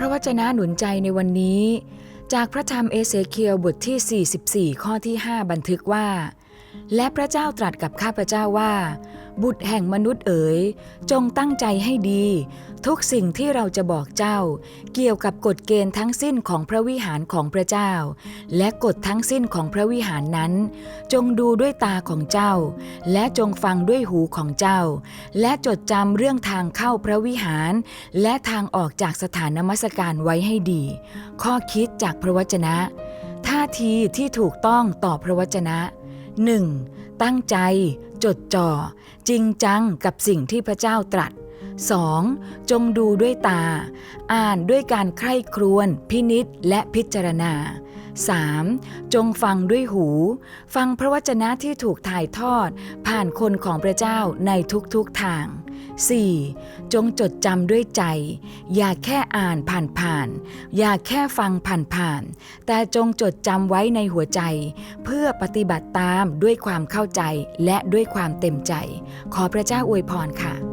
ระวจนะหนุนใจในวันนี้ จากพระธรรมเอเสเคียลบทที่ 44 ข้อที่ 5 บันทึกว่า และพระเจ้าตรัสกับข้าพเจ้าว่า บุตรแห่งมนุษย์เอ๋ย จงตั้งใจให้ดี ทุกสิ่งที่เราจะบอกเจ้า เกี่ยวกับกฎเกณฑ์ทั้งสิ้นของพระวิหารของพระเจ้า และกฎทั้งสิ้นของพระวิหารนั้น จงดูด้วยตาของเจ้า และจงฟังด้วยหูของเจ้า และจดจำเรื่องทางเข้าพระวิหาร และทางออกจากสถานนมัสการไว้ให้ดี ข้อคิดจากพระวจนะ ท่าทีที่ถูกต้องต่อพระวจนะ 1. ตั้งใจ จดจ่อ จริงจังกับสิ่งที่พระเจ้าตรัส 2. จงดูด้วยตา อ่านด้วยการใคร่ครวญพินิษและพิจารณา 3. จงฟังด้วยหู ฟังพระวจนะที่ถูกถ่ายทอดผ่านคนของพระเจ้าในทุกๆทาง 4. จงจดจำด้วยใจ อย่าแค่อ่านผ่านๆ อย่าแค่ฟังผ่านๆ แต่จงจดจำไว้ในหัวใจ เพื่อปฏิบัติตามด้วยความเข้าใจและด้วยความเต็มใจ ขอพระเจ้าอวยพรค่ะ